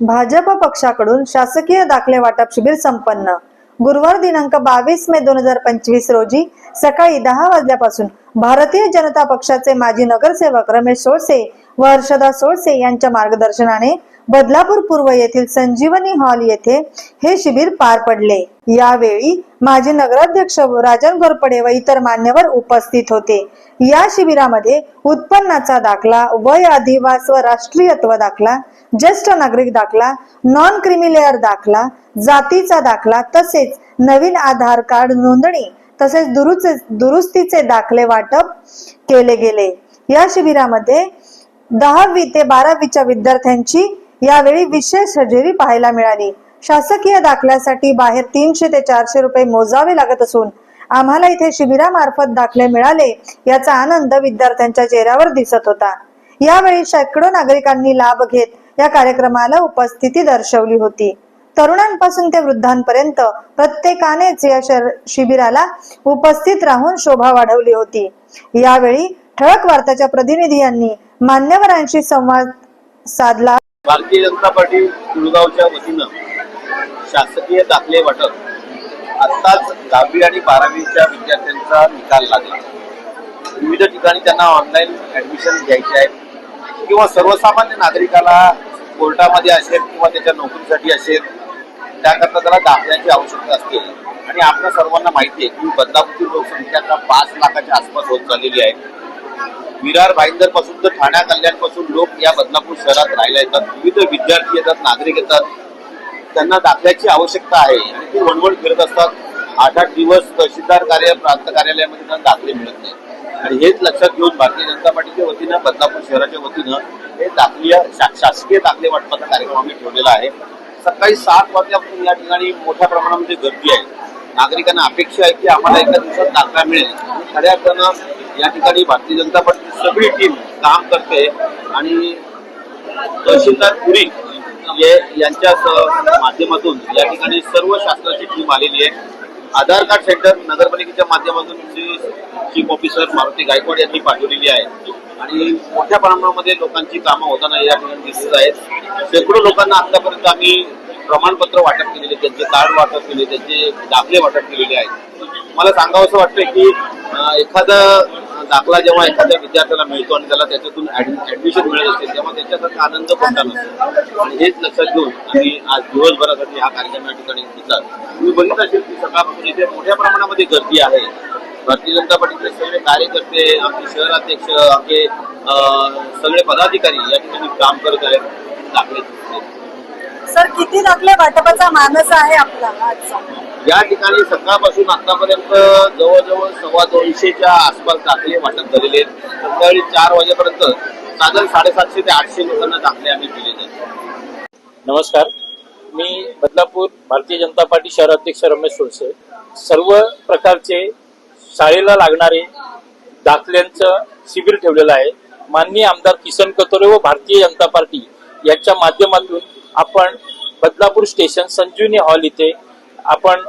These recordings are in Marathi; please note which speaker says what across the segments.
Speaker 1: भाजप पक्षाकडून शासकीय दाखले वाटप शिबिर संपन्न. गुरुवार दिनांक बावीस मे दोन हजार पंचवीस रोजी सकाळी दहा वाजल्यापासून भारतीय जनता पक्षाचे माजी नगरसेवक रमेश सोळसे व हर्षदा सोळसे यांच्या मार्गदर्शनाने बदलापूर पूर्व येथील संजीवनी हॉल येथे हे शिबिर पार पडले. यावेळी माजी नगराध्यक्ष राजन घोरपडे व इतर मान्यवर उपस्थित होते. या शिबिरामध्ये उत्पन्नाचा दाखला वय अधिवास व राष्ट्रीयत्व दाखला ज्येष्ठ नागरिक दाखला नॉन क्रिमिलेअर दाखला जातीचा दाखला तसेच नवीन आधार कार्ड नोंदणी तसेच दुरुस्ती दुरुस्तीचे दाखले वाटप केले गेले. या शिबिरामध्ये दहावी ते बारावीच्या विद्यार्थ्यांची यावेळी विशेष हजेरी पाहायला मिळाली. शासकीय दाखल्यासाठी बाहेर तीनशे ते चारशे रुपये मोजावे लागत असून आम्हाला इथे शिबिरामार्फत दाखले मिळाले याचा आनंद विद्यार्थ्यांच्या चेहऱ्यावर दिसत होता. यावेळी शेकडो नागरिकांनी लाभ घेत या कार्यक्रमाला उपस्थिती दर्शवली होती. तरुणांपासून ते वृद्धांपर्यंत प्रत्येकानेच या शिबिराला उपस्थित राहून शोभा वाढवली होती. यावेळी ठळक वार्ताच्या प्रतिनिधी यांनी मान्यवरांशी संवाद साधला.
Speaker 2: भारतीय जनता पार्टी कुळगावच्या वतीनं शासकीय दाखले वाटप. आत्ताच दहावी आणि बारावीच्या विद्यार्थ्यांचा निकाल लागला. विविध ठिकाणी त्यांना ऑनलाईन ऍडमिशन घ्यायचे आहे. किंवा सर्वसामान्य नागरिकाला कोर्टामध्ये असेल किंवा त्याच्या नोकरीसाठी असेल त्याकरता त्याला दाखल्याची आवश्यकता असते. आणि आपल्या सर्वांना माहिती आहे की बदलापूरची लोकसंख्या आता पाच लाखाच्या आसपास होत चाललेली आहे. विरार भाईंदरपासून तर ठाण्या कल्याणपासून लोक या बदलापूर शहरात राहायला येतात. विविध विद्यार्थी येतात नागरिक येतात. त्यांना दाखल्याची आवश्यकता आहे. आणि ते वणवण फिरत असतात. आठ आठ दिवस तहसीलदार कार्य प्रांत कार्यालयामध्ये त्यांना दाखले मिळत नाही. आणि हेच लक्षात घेऊन भारतीय जनता पार्टीच्या वतीनं बदलापूर शहराच्या वतीनं हे दाखलीय शा- शासकीय दाखले वाटपाचा कार्यक्रम आम्ही ठेवलेला आहे. सकाळी सात वाजल्यापासून या ठिकाणी मोठ्या प्रमाणामध्ये गर्दी आहे. नागरिकांना अपेक्षा आहे की आम्हाला एका दिवसात दाखला मिळेल. आणि खऱ्या अर्थानं या ठिकाणी भारतीय जनता पार्टीची सगळी टीम काम करते. आणि तहसीलदार पुरी यांच्या माध्यमातून या ठिकाणी सर्व शासनाची टीम आलेली आहे. आधार कार्ड सेंटर नगरपालिकेच्या माध्यमातून चीफ ऑफिसर मारुती गायकवाड यांनी पाठवलेली आहे. आणि मोठ्या प्रमाणामध्ये लोकांची कामं होताना या ठिकाणी दिसत आहेत. शेकडो लोकांना आतापर्यंत आम्ही प्रमाणपत्र वाटप केलेले त्यांचे कार्ड वाटप केले त्यांचे दाखले वाटप केलेले आहेत. मला सांगावं असं वाटतं की एखादं दाखला जेव्हा एखाद्या विद्यार्थ्याला मिळतो आणि त्याला त्याच्यातून ऍडमिशन मिळत असते तेव्हा त्याच्यासारखा आनंद कोणता नसतो आणि हेच लक्षात घेऊन आम्ही आज दिवसभरासाठी हा कार्यक्रम या ठिकाणी घेतला. तुम्ही बघित असेल की सकाळपासून इथे मोठ्या प्रमाणामध्ये गर्दी आहे. भारतीय जनता पार्टीचे सगळे कार्यकर्ते आमचे शहराध्यक्ष आमचे सगळे पदाधिकारी या ठिकाणी काम करत आहेत. दाखले
Speaker 1: सर किती दाखले वाटपाचा मानस आहे आपला आजचा?
Speaker 2: या ठिकाणी सकाळपासून आतापर्यंत जवळजवळ सव्वा दोनशेच्या आसपास दाखले वाटप झालेले आहेत. संध्याकाळी चार वाजेपर्यंत साधारण साडेसातशे ते आठशे लोकांना दाखले आम्ही दिलेले आहेत
Speaker 3: नमस्कार. मी बदलापूर भारतीय जनता पार्टी शहराध्यक्ष रमेश सोळसे. सर्व प्रकारचे शाळेला लागणारे दाखल्यांचं शिबिर ठेवलेलं आहे. माननीय आमदार किसन कतोरे व भारतीय जनता पार्टी यांच्या माध्यमातून आपण बदलापूर स्टेशन संजीवनी हॉल इथे आपण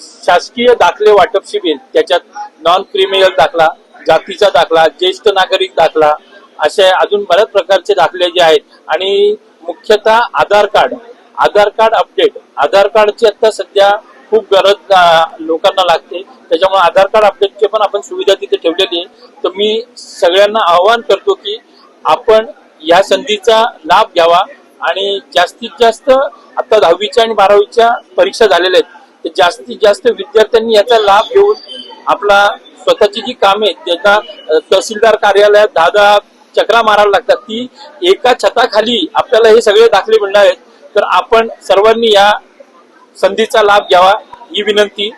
Speaker 3: शासकीय दाखले वाटप शिबिर त्याच्यात नॉन क्रिमिनल दाखला जातीचा दाखला ज्येष्ठ नागरिक दाखला असे अजून बऱ्याच प्रकारचे दाखले जे आहेत. आणि मुख्यतः Aadhaar card Aadhaar card update Aadhaar कार्डची आता सध्या खूप गरज लोकांना लागते. त्याच्यामुळे आधार कार्ड अपडेटची पण आपण सुविधा तिथे ठेवलेली आहे. तर मी सगळ्यांना आवाहन करतो की आपण या संधीचा लाभ घ्यावा. आणि जास्तीत जास्त आता दहावीच्या आणि बारावीच्या परीक्षा झालेल्या आहेत. तर जास्तीत जास्त विद्यार्थ्यांनी याचा लाभ घेऊन आपला स्वतःची जी कामे आहेत, त्यांना तहसीलदार कार्यालयात दहा दहा चक्रा मारायला लागतात ती एका छताखाली आपल्याला हे सगळे दाखले मिळणार आहेत. तर आपण सर्वांनी या संधीचा लाभ घ्यावा ही विनंती.